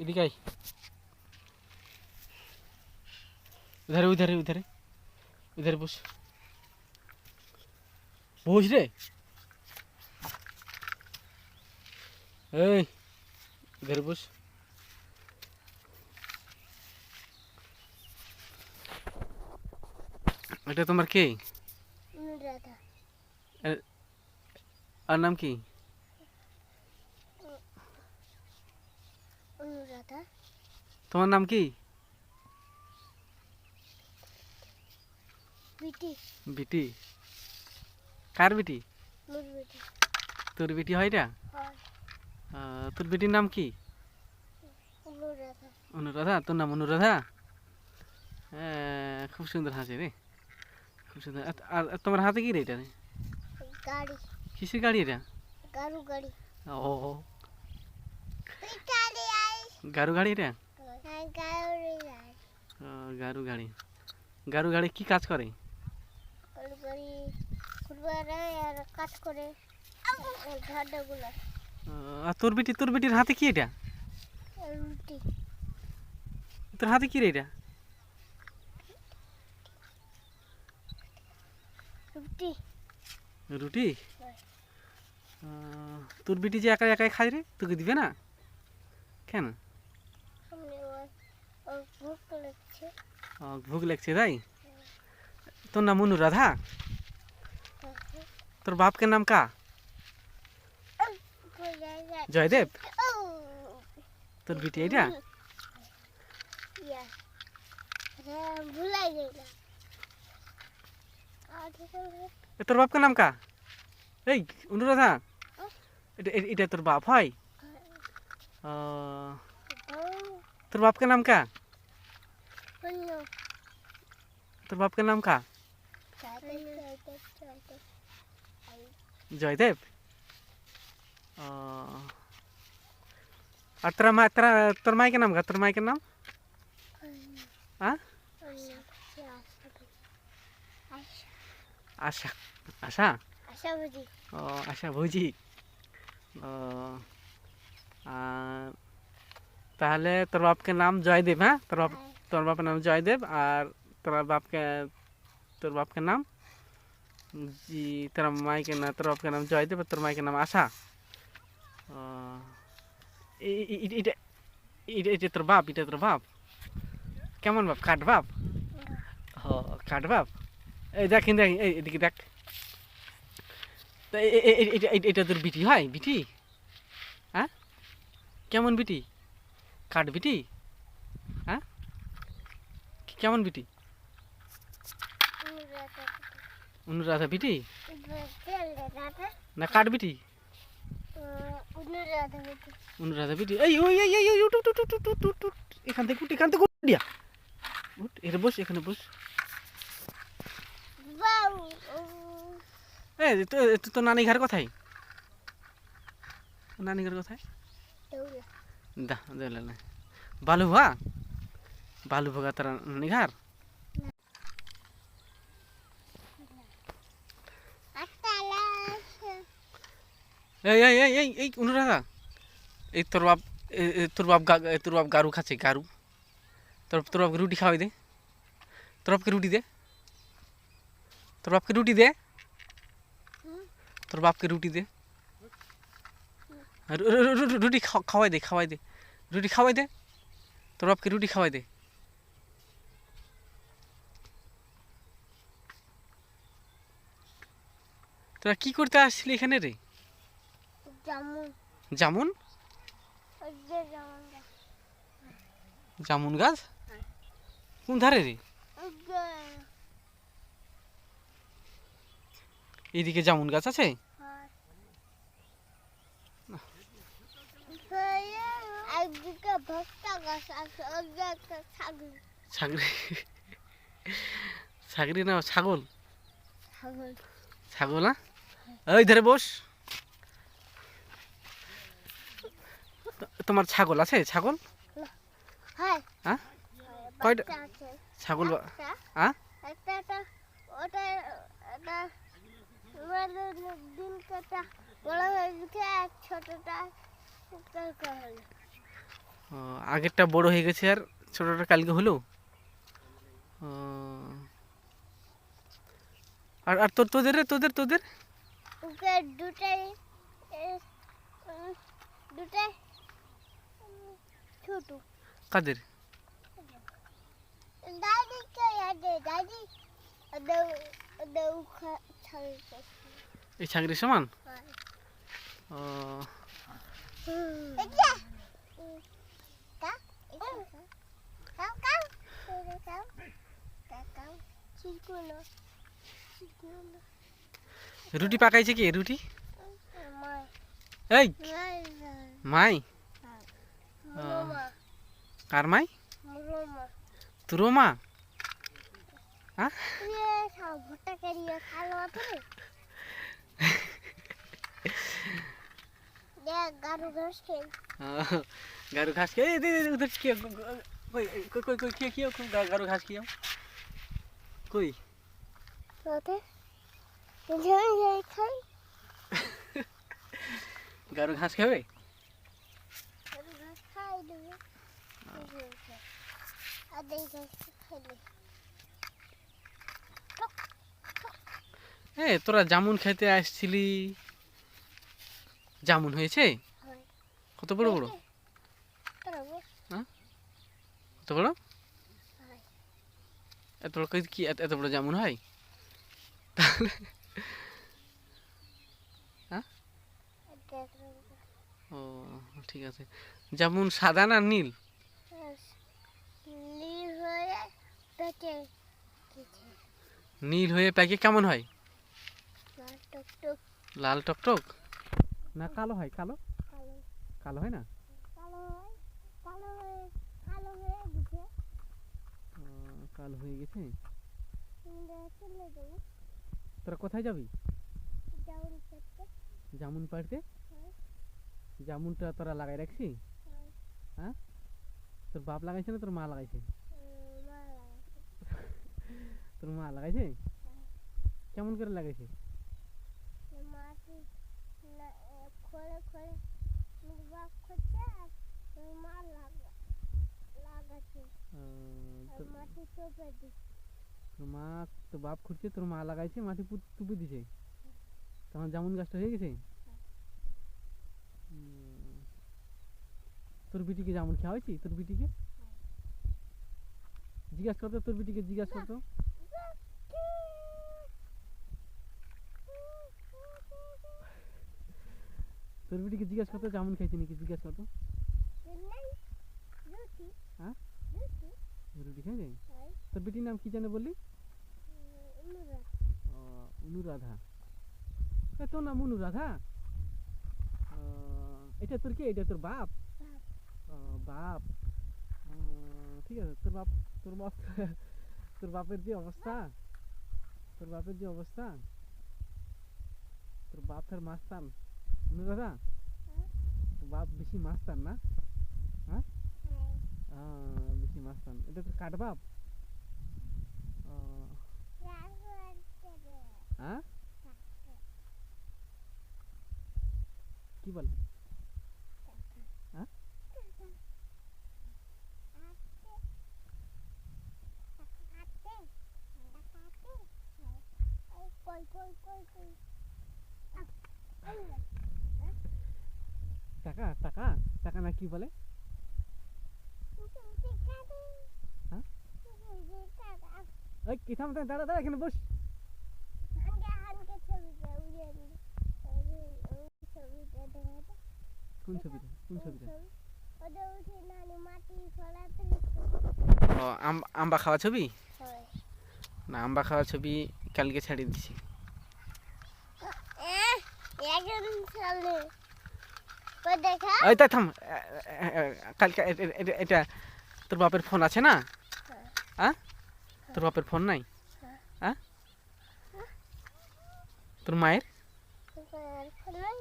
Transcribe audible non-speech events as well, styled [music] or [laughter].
এদিকে আয় উধারে উধারে উধারে উধারে বস বস রে এই উধারে বস এটা তোমার কে অনুরাধা আর নাম কি অনুরাধা তোমার নাম কি? বিটি। বিটি। কার বিটি? তোর বিটি হয় এটা তোর বিটির নাম কি? অনুরাধা। তোর নাম অনুরাধা? হ্যাঁ খুব সুন্দর হাসি রে। খুব সুন্দর। আর- তোমার হাতে কি রে এটা রে? গাড়ি। কিসের গাড়ি এটা? গাড়ি। ও। গাড়ি এটা গাড়ি ও, গারু গাড়ি। গারু গাড়ি কি কাজ করে? আর কাজ করে। আর তোর বিটি তোর বিটির হাতে কি এটা? রুটি। তোর হাতে কি রে এটা? রুটি। রুটি? হ্যাঁ। তোর বিটি যে একা একাই খায় রে তোকে দিবে না? কেন সামনে ওর ওর ভুক লাগছে ও, ভোগ লাগছে। তাই? তোর নাম অনুরাধা? তোর বাপকে নাম কা? জয়দেব? তোর বিটি এটা ভুলাই গেলাম এ, তোর বাপকে নাম কা? এই, অনুরাধা? এটা তোর বাপ হয়? তোর বাপকে নাম কা? তোর বাপকে নাম কা জয়দেব ও, আর তোরা মা তোরা তোর মাইকে নাম কা তোর মাইকের নাম হ্যাঁ আশা আশা আশা বুঝি ও আশা ভৌজি ও আর তাহলে তোর বাপকে নাম জয়দেব হ্যাঁ তোর বাপ তোর বাপের নাম জয়দেব আর তোর বাপকে তোর বাপকে নাম জি, তোর মাইকে না, তোর বাপকে নাম জয়দেব আর তোর মাইকে নাম আশা। এটা এটা তোর বাপ এটা তোর বাপ। কেমন বাপ? কাঠ বাপ? ও কাঠ বাপ? এই দেখ দেখ, এই এদিকে দেখ। এটা তোর বিটি হয়? বিটি? হ্যাঁ? কেমন বিটি? কাঠ বিটি? কেমন বিটি অনুরাধা বিটি না কাঠ বিটি অনুরাধা বিটি এই ওই এই এই উঠ উঠ উঠ উঠ উঠ, উঠ। এখান থেকে উঠ এখান থেকে উঠ দিয়া। উঠ এখানে বস এখানে বস। এই তো তো তোর নানি ঘর কোথায়? নানি ঘর কোথায়? দা না বালু ভা তোর নানি ঘর আতালা এই এই এই এই এই অনুরাধা এই তোর বাপ তোর বাপ তোর বাপ গারু খাচ্ছে, গারু। তোর তোর বাপকে রুটি খাওয়াই দে। তোর বাপকে রুটি দে। তোর বাপকে রুটি দে। তোর বাপকে রুটি দে। রুটি খাও- খাওয়াই দে খাওয়াই দে। রুটি খাওয়াই দে। তোর বাপকে রুটি খাওয়াই দে। তোরা কি করতে আসছিলি এখানে রে? জামুন। জামুন? জামুন গাছ। কোন ধারে রে? এইদিকে জামুন গাছ আছে? না ছাগল? ছাগল। ছাগল না? ওই ধারে বস। তোমার ছাগল আছে? ছাগল? হ্যাঁ? কয়টা? ছাগল হ্যাঁ? মানে আগেরটা বড় হয়ে গেছে আর ছোটটা কালকে হলো। আর আর তোর তোদের তোদের তোদের? ওকে দুটাই দুটাই ছোট। কাদের? দাদি কে আদে দাদি আদে আদে উখা ছাগরি এই সমান? ও রুটি পাকাইছে কি? রুটি? এই, মাই। কার মাই? তোর মা গারু ঘাস খেয়ে দে দে উধর খেয়ে কই কই কই খেয়ে খেয়ে গারু ঘাস খেয়ে কই? [laughs] গারু ঘাস খাবে? হ্যাঁ তোরা জামুন খাইতে আসছিলি। জামুন হয়েছে? কত বড় বড়? হ্যাঁ? কত বড়? এত বড় কি এত বড় জামুন হয়? তাহলে ও ঠিক আছে। যেমন সাদা না নীল? নীল হয়ে পেটে নীল হয়ে প্যাকে কেমন হয়? টক টক লাল টকটক? না কালো হয় কালো? কালো। কালো হয় না? কালো হয় কালো হয়ে গেছে। হয়ে তোরা কোথায় যাবি? জামুন পাড়তে। জামুনটা তোরা লাগাই রাখছি? হ্যাঁ। তোর বাপ লাগাইছে না তোর মা লাগাইছে? তোর মা লাগাইছে? কেমন করে লাগাইছে? তোর মা, তোর বাপ খুঁড়ছে, তোর মা লাগাইছে, মাটি টুপি দিছে। তখন জামুন গাছটা হয়ে গেছে তোর বিটিকে জামুন খাওয়া হয়েছি তোর বিটিকে? জিজ্ঞাসা করতো তোর বিটিকে জিজ্ঞাসা করতো তোর বিটিকে জিজ্ঞাসা করতো জামুন খাইছি নাকি জিজ্ঞাসা করতো হ্যাঁ? রুটি রুটি খাইছে তোর বিটির নাম কি জানে বললি? অনুরাধা। তোর নাম অনুরাধা? এটা তোর কি এটা তোর বাপ বাপ। ও, বাপ ও, ঠিক আছে তোর বাপ তোর বাপ তোর বাপের যে অবস্থা তোর বাপের যে অবস্থা তোর বাপের মাস্তান অনুরাধা হ্যাঁ। তোর বাপ বেশি মাস্তান না হ্যাঁ আহ, বেশি মাস্তান এটা তোর কাঠ বাপ ও, রাঘব দেবে হ্যাঁ কি বলে হ্যাঁ? কই কই কই কই টাকা টাকা টাকা না কি বলে হ্যাঁ? ওই কি দাঁড়া দাঁড়া এখানে বস কোন ছবিটা কোন ছবিটা ও আম্বা খাওয়া ছবি না আম্বা খাওয়া ছবি কালকে ছাড়িয়ে দিছি ওই থাম। কালকে এটা তোর বাপের ফোন আছে না? হ্যাঁ। তোর বাপের ফোন নাই? হ্যাঁ। তোর মায়ের ফোন নাই?